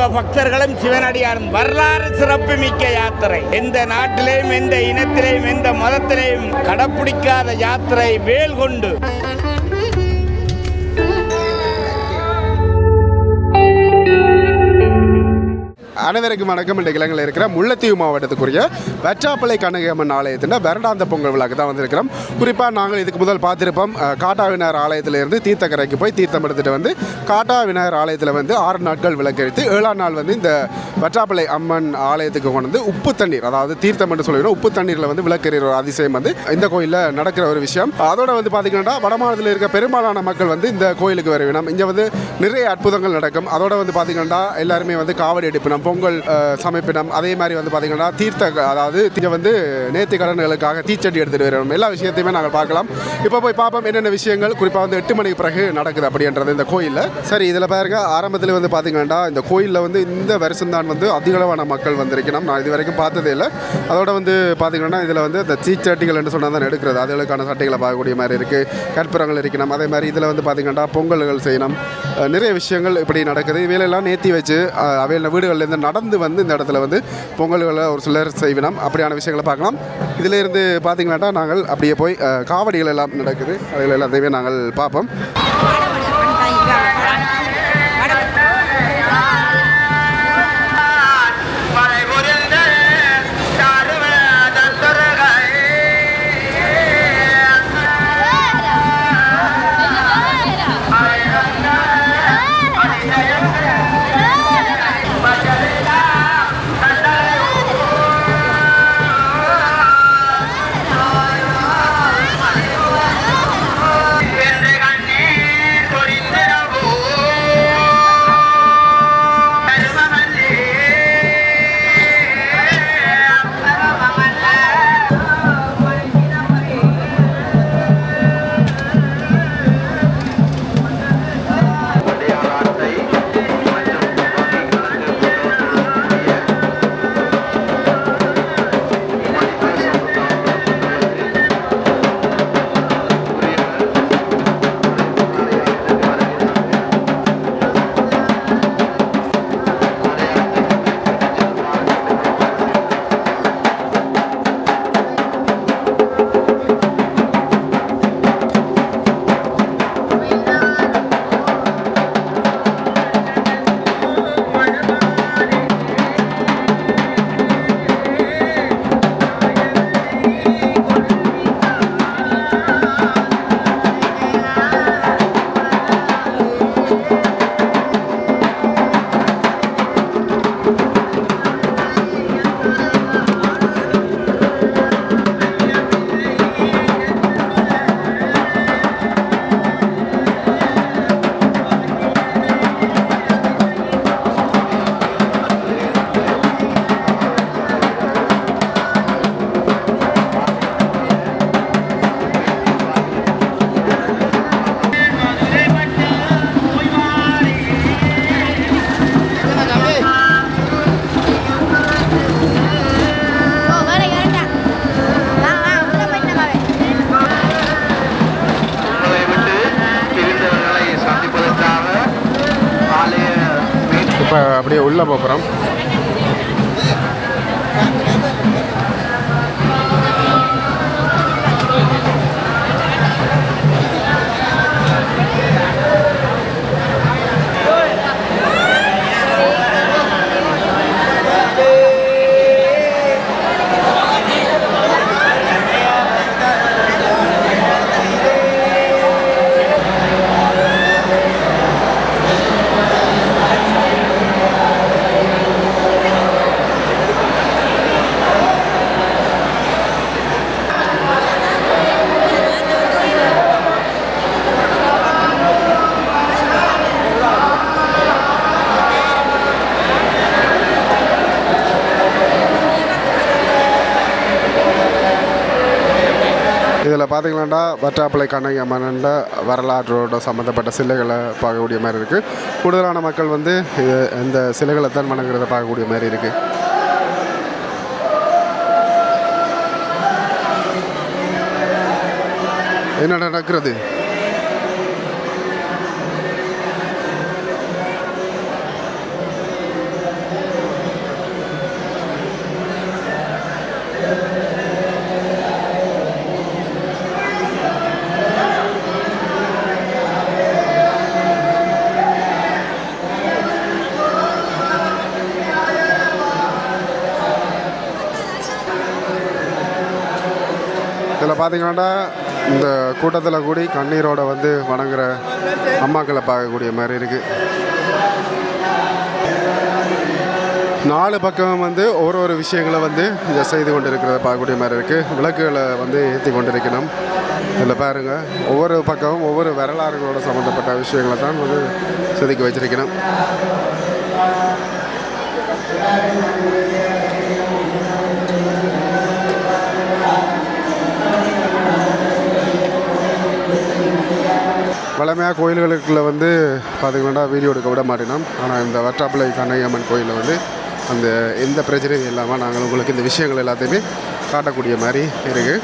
சிவ பக்தர்களும் சிவனடியாரும் வரலாறு சிறப்புமிக்க யாத்திரை. எந்த நாட்டிலேயும் எந்த இனத்திலேயும் எந்த மதத்திலேயும் கடைப்பிடிக்காத யாத்திரை வேல் கொண்டு அனைவருக்கும் வணக்கம். என்ற இலங்கையில் இருக்கிற முல்லைத்தீவு மாவட்டத்துக்குரிய வெற்றாப்பளை கனகம்மன் ஆலயத்தின் வருடாந்த பொங்கல் விழாக்கு தான் வந்திருக்கிறோம். குறிப்பாக நாங்கள் இதுக்கு முதல் பார்த்திருப்போம் அஹ், காட்டா விநாயகர் ஆலயத்திலிருந்து தீர்த்தக்கரைக்கு போய் தீர்த்தம் எடுத்துட்டு வந்து காட்டா விநாயகர் ஆலயத்தில் வந்து ஆறு நாட்கள் விளக்கரித்து ஏழாம் நாள் வந்து இந்த வெற்றாப்பளை அம்மன் ஆலயத்துக்கு கொண்டு வந்து உப்பு தண்ணீர் அதாவது தீர்த்தம் என்று சொல்லிடுறோம் உப்பு தண்ணீரில் வந்து விளக்கறிற ஒரு அதிசயம் வந்து இந்த கோயிலில் நடக்கிற ஒரு விஷயம். அதோட வந்து பார்த்தீங்கன்னா வடமாநிலத்தில் இருக்க பெரும்பாலான மக்கள் வந்து இந்த கோயிலுக்கு வர வேணும் இங்கே வந்து நிறைய அற்புதங்கள் நடக்கும். அதோட வந்து பார்த்தீங்கன்னா எல்லாருமே வந்து காவடி எடுப்பினோம் பொங்கல் சமைப்பிடம் அதே மாதிரி வந்து பார்த்தீங்கன்னா தீர்த்த அதாவது இங்கே வந்து நேர்த்தி கடன்களுக்காக தீச்சட்டி எடுத்துகிட்டு வரணும் எல்லா விஷயத்தையுமே நாங்கள் பார்க்கலாம். இப்போ போய் பார்ப்போம் என்னென்ன விஷயங்கள். குறிப்பாக வந்து எட்டு மணிக்கு பிறகு நடக்குது அப்படின்றது இந்த கோயிலில். சரி இதில் பாருங்க. ஆரம்பத்தில் வந்து பார்த்தீங்கன்னா இந்த கோயிலில் வந்து இந்த வருஷம்தான் வந்து அதிகளவான மக்கள் வந்திருக்கணும். நான் இது வரைக்கும் பார்த்ததே இல்லை. அதோட வந்து பார்த்தீங்கன்னா இதில் வந்து இந்த தீச்சட்டிகள் என்று சொன்னால் தான் எடுக்கிறது. அதுகளுக்கான சட்டைகளை பார்க்கக்கூடிய மாதிரி இருக்குது கற்பூரங்கள் இருக்கணும். அதே மாதிரி இதில் வந்து பார்த்தீங்கன்னா பொங்கல்கள் செய்யணும். நிறைய விஷயங்கள் இப்படி நடக்குது. இவையிலெல்லாம் நேத்தி வச்சு அஹ் அவையில் வீடுகள்லேருந்து நடந்து வந்து இந்த இடத்துல வந்து பொங்கல்களை ஒரு சிலர் செய்வினோம். அப்படியான விஷயங்களை பார்க்கலாம். இதிலேருந்து பார்த்தீங்கன்னாட்டா நாங்கள் அப்படியே போய் காவடிகள் எல்லாம் நடக்குது. அதில் எல்லாத்தையுமே நாங்கள் பார்ப்போம். இதில் பார்த்தீங்களாண்டா வற்றாப்பளை கண்ணகியம்மன்ன்ற வரலாற்றோட சம்மந்தப்பட்ட சிலைகளை பார்க்கக்கூடிய மாதிரி இருக்குது கூடுதலான மக்கள் வந்து இது இந்த சிலைகளை தான் மணங்குறத பார்க்கக்கூடிய மாதிரி இருக்குது என்ன நடக்கிறது? பார்த்தீங்கன்னா இந்த கூட்டத்தில் கூடி கண்ணீரோட வந்து வணங்குற அம்மாக்களை பார்க்கக்கூடிய மாதிரி இருக்குது நாலு பக்கம் வந்து ஒரு ஒரு விஷயங்களை வந்து இதை செய்து கொண்டு இருக்கிறத பார்க்கக்கூடிய மாதிரி இருக்குது விளக்குகளை வந்து ஏற்றி கொண்டு இருக்கணும் இதில் பாருங்கள் ஒவ்வொரு பக்கமும் ஒவ்வொரு வரலாறுகளோட சம்மந்தப்பட்ட விஷயங்களை தான் வந்து செதுக்கி வச்சிருக்கணும். கோயில்களுக்குள்ள வந்து பார்த்திங்கன்னா வீடியோ எடுக்க விட மாட்டேனோம். ஆனால் இந்த வட்டாப்பிள்ளை கண்ணையம்மன் கோயிலில் வந்து அந்த எந்த பிரச்சனையும் இல்லாமல் நாங்கள் உங்களுக்கு இந்த விஷயங்கள் எல்லாத்தையுமே காட்டக்கூடிய மாதிரி இருக்குது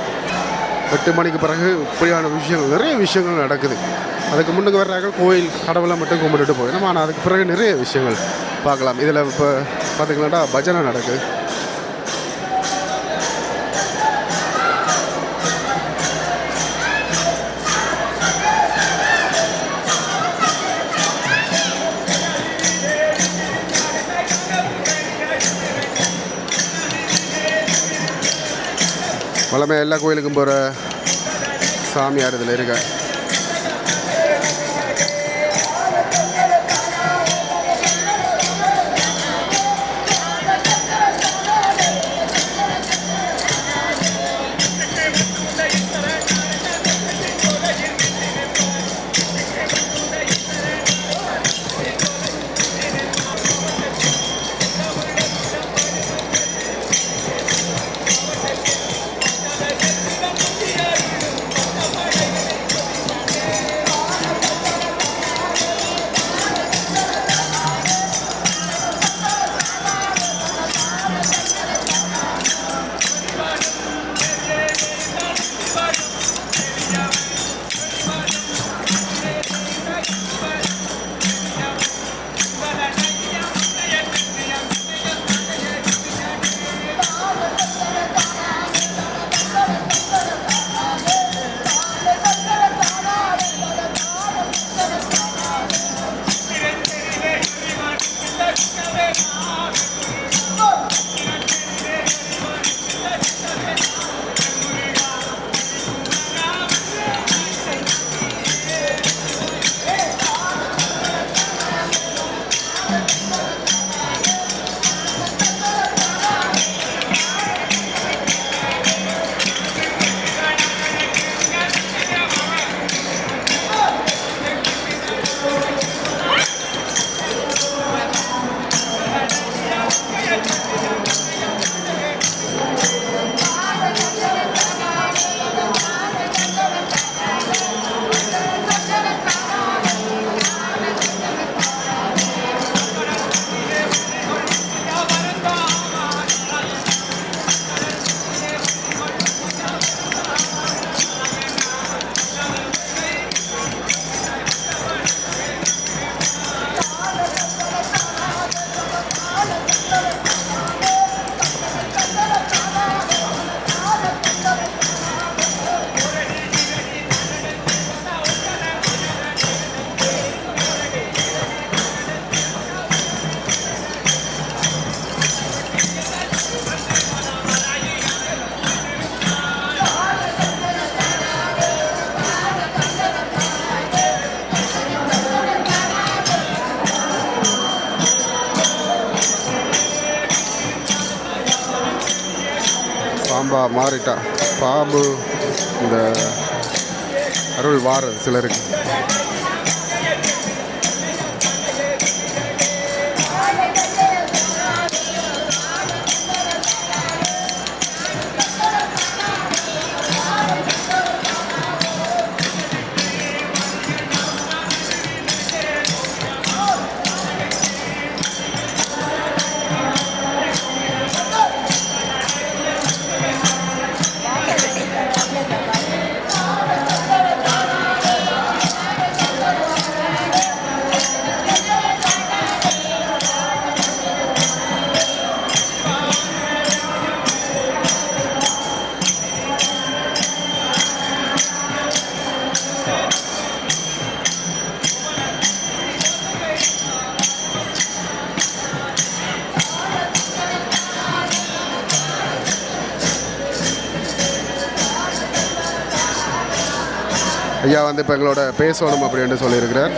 எட்டு மணிக்கு பிறகு இப்படியான விஷயங்கள் நிறைய விஷயங்கள் நடக்குது. அதுக்கு முன்னுக்கு வர்றாங்க கோயில் கடவுளை மட்டும் கும்பிட்டுட்டு போயிடும். ஆனால் அதுக்கு பிறகு நிறைய விஷயங்கள் பார்க்கலாம். இதில் இப்போ பார்த்திங்கன்னா பஜனை நடக்குது. எல்லாமே எல்லா கோயிலுக்கும் போகிற சாமியார் இதில் இருக்க மாறிட்டா. பாம்பு இந்த அருள் வாரது சிலருக்கு. ஐயா இப்போ எங்களோட பேசணும் அப்படின்னு சொல்லியிருக்கிறார்.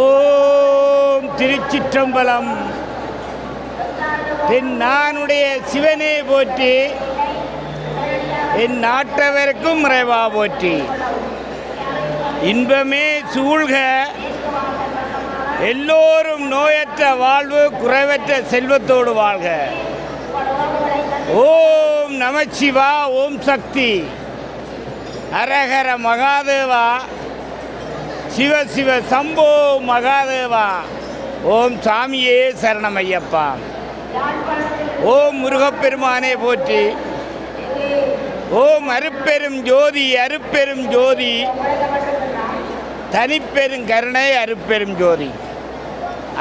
ஓம் திருச்சிற்றம்பலம். தென் நானுடைய சிவனே போற்றி என் நாட்டவருக்கும் இறைவா போற்றி. இன்பமே சூழ்க எல்லோரும் நோயற்ற வாழ்வு குறைவற்ற செல்வத்தோடு வாழ்க. ஓம் நமச்சிவா ஓம் சக்தி. ஹரஹர மகாதேவா. சிவ சிவ சம்போ மகாதேவா. ஓம் சாமியே சரணமையப்பா. ஓம் முருகப்பெருமானே போற்றி. ஓம் அருப்பெரும் ஜோதி அருப்பெரும் ஜோதி. தனிப்பெரும் கருணை அருப்பெரும் ஜோதி.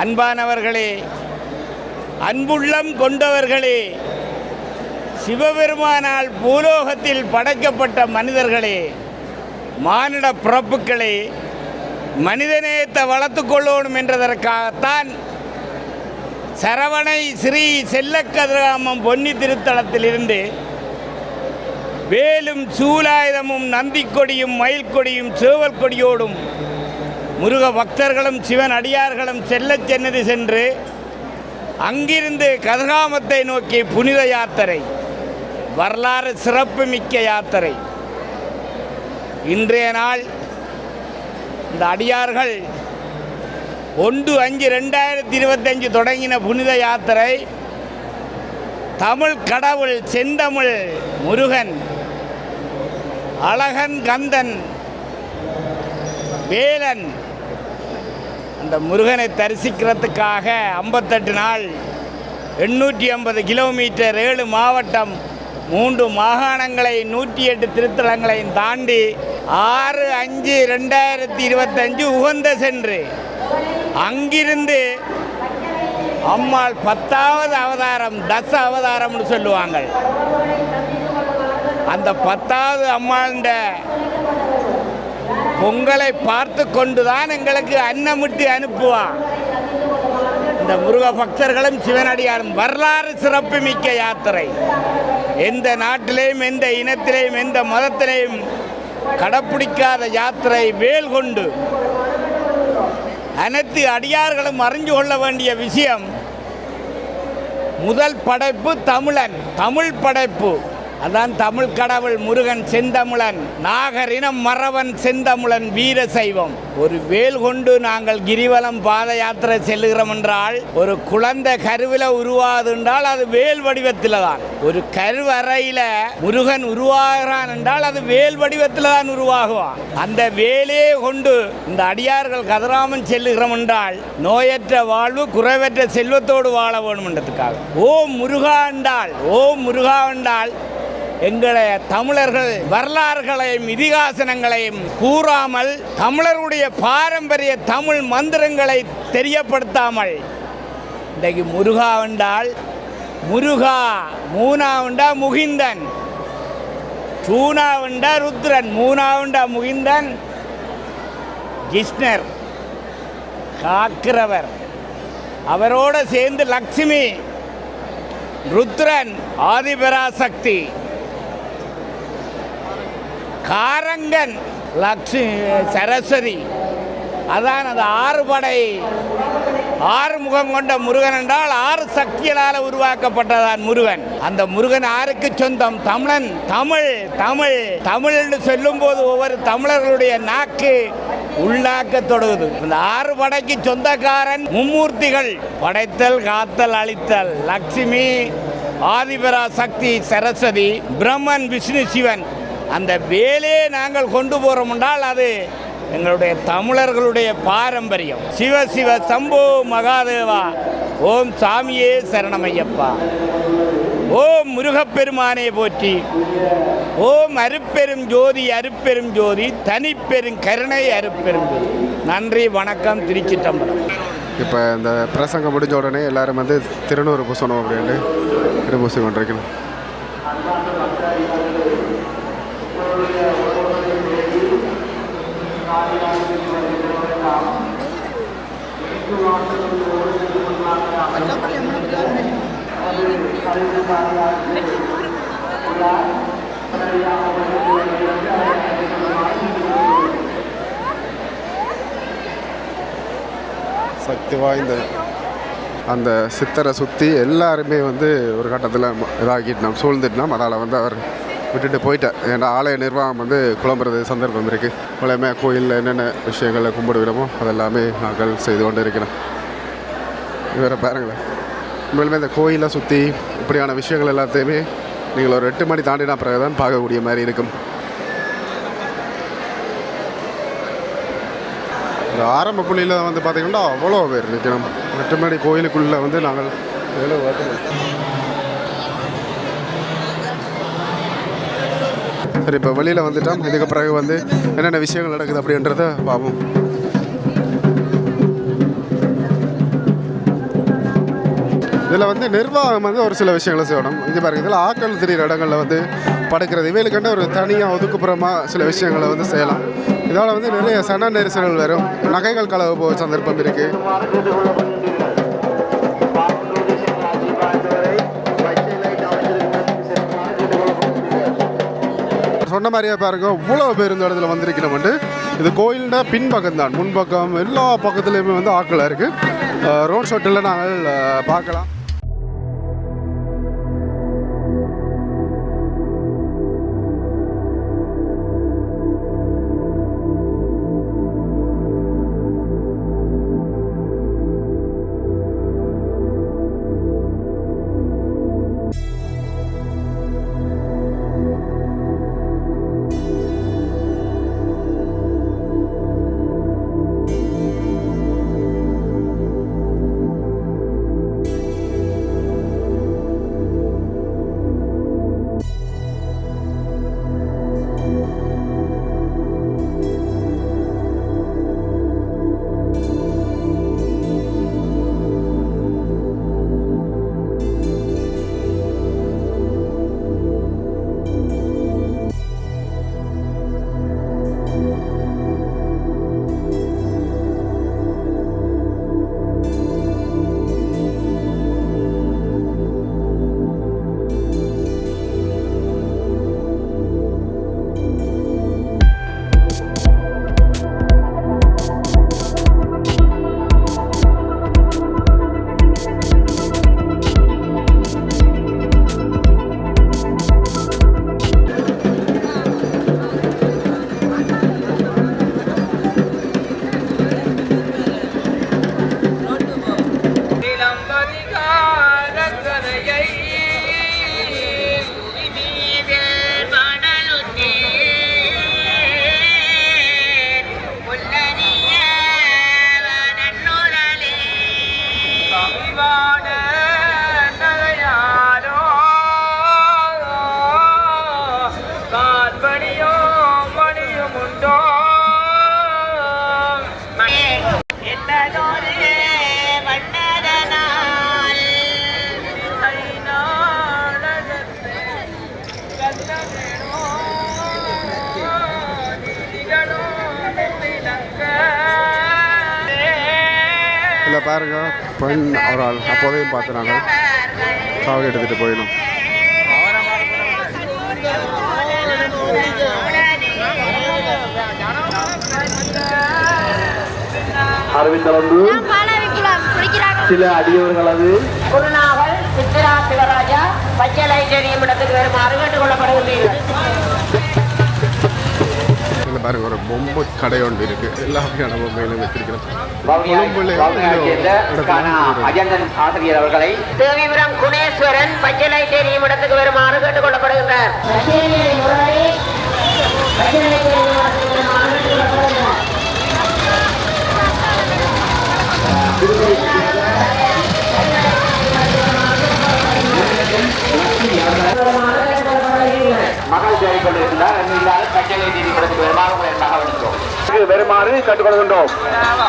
அன்பானவர்களே அன்புள்ளம் கொண்டவர்களே சிவபெருமானால் பூலோகத்தில் படைக்கப்பட்ட மனிதர்களே மானிட பிறப்புக்களே மனிதநேயத்தை வளர்த்து கொள்ளணும் என்றதற்காகத்தான் சரவணை ஸ்ரீ செல்லக்கதிராமம் பொன்னி திருத்தலத்திலிருந்து வேலும் சூலாயுதமும் நந்திக்கொடியும் மயில் கொடியும் சேவல் கொடியோடும் முருக பக்தர்களும் சிவன் அடியார்களும் செல்லச் சென்னது சென்று அங்கிருந்து கதிராமத்தை நோக்கி புனித யாத்திரை வரலாறு சிறப்புமிக்க யாத்திரை. இன்றைய நாள் இந்த அடியார்கள் ஒன்று அஞ்சு ரெண்டாயிரத்தி இருபத்தஞ்சு தொடங்கின புனித யாத்திரை. தமிழ் கடவுள் செந்தமிழ் முருகன் அழகன் கந்தன் வேலன். அந்த முருகனை தரிசிக்கிறதுக்காக ஐம்பத்தெட்டு நாள் எண்ணூற்றி ஐம்பது கிலோமீட்டர் ஏழு மாவட்டம் மூன்று மாகாணங்களை நூற்றி எட்டு திருத்தலங்களையும் தாண்டி ஆறு அஞ்சு ரெண்டாயிரத்தி இருபத்தஞ்சு உகந்த சென்று அங்கிருந்து அம்மாள் பத்தாவது அவதாரம் தச அவதாரம்னு சொல்லுவாங்க அந்த பத்தாவது அம்மாண்ட பொங்கலை பார்த்து கொண்டுதான் எங்களுக்கு அன்னமிட்டு அனுப்புவான் இந்த முருக பக்தர்களும் சிவனடியாரும் வரலாறு சிறப்புமிக்க யாத்திரை. எந்த நாட்டிலேயும் எந்த இனத்திலேயும் எந்த மதத்திலேயும் கடைப்பிடிக்காத யாத்திரை வேல் கொண்டு. அனைத்து அடியார்களும் அறிஞ்சு கொள்ள வேண்டிய விஷயம் முதல் படைப்பு தமிழன் தமிழ் படைப்பு. அதான் தமிழ் கடவுள் முருகன் செந்தமிழன் நாகரினம் மறவன் செந்தமிழன் வீர சைவம். ஒரு வேல் கொண்டு நாங்கள் கிரிவலம் பாத யாத்திரை செல்லுகிறோம் என்றால் ஒரு குழந்தை கருவில உருவாது என்றால் அது வேல் வடிவத்தில் தான் ஒரு கருவறையில முருகன் உருவாகிறான் என்றால் அது வேல் வடிவத்தில் தான் உருவாகுவான். அந்த வேலே கொண்டு இந்த அடியார்கள் கதிராமன் செல்லுகிறோம் என்றால் நோயற்ற வாழ்வு குறைவற்ற செல்வத்தோடு வாழ வேண்டும் என்றதுக்காக. ஓம் முருகா என்றால் ஓம் முருகா என்றால் எங்களை தமிழர்கள் வரலாறுகளையும் இதிகாசனங்களையும் கூறாமல் தமிழருடைய பாரம்பரிய தமிழ் மந்திரங்களை தெரியப்படுத்தாமல். இன்றைக்கு முருகா என்றால் முருகா மூணாவுண்டா முகிந்தன் சூனாவுண்டா ருத்ரன் மூணாவுண்டா முகிந்தன் கிருஷ்ணர் காக்கிறவர் அவரோட சேர்ந்து லக்ஷ்மி ருத்ரன் ஆதிபராசக்தி. காரங்கன் லக்ஷ்மி சரஸ்வதி. அதான் அந்த ஆறு படை ஆறு முகம் கொண்ட முருகன் என்றால் ஆறு சக்திகளால் உருவாக்கப்பட்டதான் முருகன். அந்த முருகன் ஆருக்கு சொந்தம்? தமிழன். தமிழ் தமிழ் தமிழ் என்று சொல்லும்போது ஒவ்வொரு தமிழர்களுடைய நாக்கு உள்ளாக்க தொடங்குது இந்த ஆறு படைக்கு சொந்தக்காரன் மும்மூர்த்திகள். படைத்தல் காத்தல் அழித்தல். லட்சுமி ஆதிபரா சக்தி சரஸ்வதி பிரம்மன் விஷ்ணு சிவன். அந்த வேலையை நாங்கள் கொண்டு போகிறோம் என்றால் அது எங்களுடைய தமிழர்களுடைய பாரம்பரியம். சிவ சிவ சம்போ மகாதேவா. ஓம் சாமியே சரணமையப்பா. ஓம் முருகப்பெருமானே போற்றி. ஓம் அருப்பெரும் ஜோதி அருப்பெரும் ஜோதி. தனிப்பெரும் கருணை அருப்பெரும் ஜோதி. நன்றி வணக்கம் திருச்சிட்டம்பலம் இப்போ இந்த பிரசங்கம் முடிஞ்ச உடனே எல்லாரும் வந்து திருநூறு பூசணும் அப்படின்னு திருப்பூசி கொண்டிருக்கணும் சக்தி வாய்ந்த அந்த சித்தரை சுற்றி எல்லாருமே வந்து ஒரு கட்டத்தில் இதாகிட்டு சூழ்ந்துட்டோம் அதால் வந்து அவர் விட்டுட்டு போயிட்டார். ஏன்னா ஆலய நிர்வாகம் வந்து குழம்புறது சந்தர்ப்பம் இருக்குது மூலயமா கோயிலில் என்னென்ன விஷயங்களை கும்பிடுவிடமோ அதெல்லாமே நாங்கள் செய்து கொண்டு இருக்கிறோம் இவரை பாருங்களேன். உண்மையிலுமே இந்த கோயிலை சுற்றி இப்படியான விஷயங்கள் எல்லாத்தையுமே நீங்கள் ஒரு எட்டு மணி தாண்டினா பிறகு தான் பார்க்கக்கூடிய மாதிரி இருக்கும். இந்த ஆரம்ப புள்ளியில் வந்து பார்த்திங்கன்னா அவ்வளோ பேர் நிற்கணும் மற்றபடி கோயிலுக்குள்ளே வந்து நாங்கள் எவ்வளோ சரி இப்போ வெளியில் வந்துட்டோம். இதுக்கு பிறகு வந்து என்னென்ன விஷயங்கள் நடக்குது அப்படின்றத பார்ப்போம். இதில் வந்து நிர்வாகம் வந்து ஒரு சில விஷயங்களை செய்யணும். இங்கே பாருங்கள் இதில் ஆக்கள் தெரிகிற இடங்களில் வந்து படுக்கிறது. இவைகளுக்கண்ட ஒரு தனியாக ஒதுக்குப்புறமாக சில விஷயங்களை வந்து செய்யலாம். இதால் வந்து நிறைய சன நெரிசல்கள் வரும். நகைகள் கலவு போக சந்தர்ப்பம் இருக்குது சொன்ன மாதிரியே பாருங்க இவ்வளோ பேர் இந்த இடத்துல வந்திருக்கிறோம்ட்டு இது கோயில்னா பின்பக்கம் தான் முன்பக்கம் எல்லா பக்கத்துலேயுமே வந்து ஆட்களாக இருக்குது ரோட் ஷோட்டில் நாங்கள் பார்க்கலாம். குடிக்கிறாங்க சில அடியவர்களது. குருநாகல் சித்திரா சிவராஜா இடத்துக்கு வருமாறு கேட்டுக் கொள்ளப்படுகின்றீர்கள். இதில் பாருங்க ஒரு பொம்மை கடை ஒன்று இருக்குது எல்லா வகையான பொம்மைகளும் வச்சிருக்கிறோம். அஜந்தன் ஆசிரியர் அவர்களை தேவிபுரம் குணேஸ்வரன் பச்சை லைட் இடத்துக்கு வருமாறு கேட்டுக் வருமாறு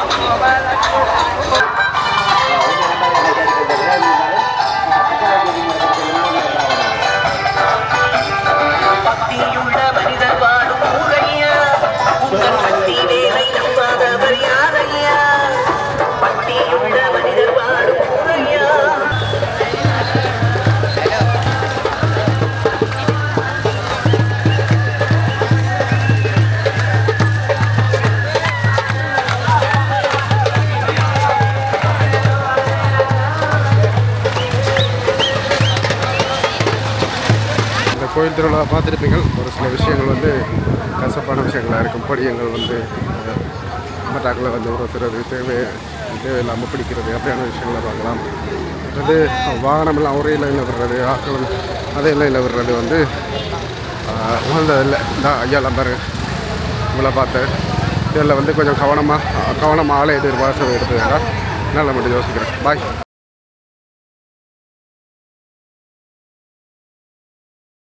திருவிழா பார்த்துருப்பீங்க ஒரு சில விஷயங்கள் வந்து கசப்பான விஷயங்களாக இருக்கும். படியங்கள் வந்து அஹ், மட்டாக்களை வந்து ஒரு சிலது தேவை தேவையில்லாமல் பிடிக்கிறது அப்படியான விஷயங்களை பார்க்கலாம். அது வாகனமெல்லாம் ஒரே லைனில் விடுறது ஆக்கள் அதே லைனில் விடுறது வந்து ஆஹ், உகந்ததில்லை இந்த ஐயா நம்பர் இவளை பார்த்து இதில் வந்து கொஞ்சம் கவனமாக கவனமாக ஆளை எதிர்பார்த்து எடுத்துக்கங்க. நல்ல மட்டும் யோசிக்கிறேன். பாய்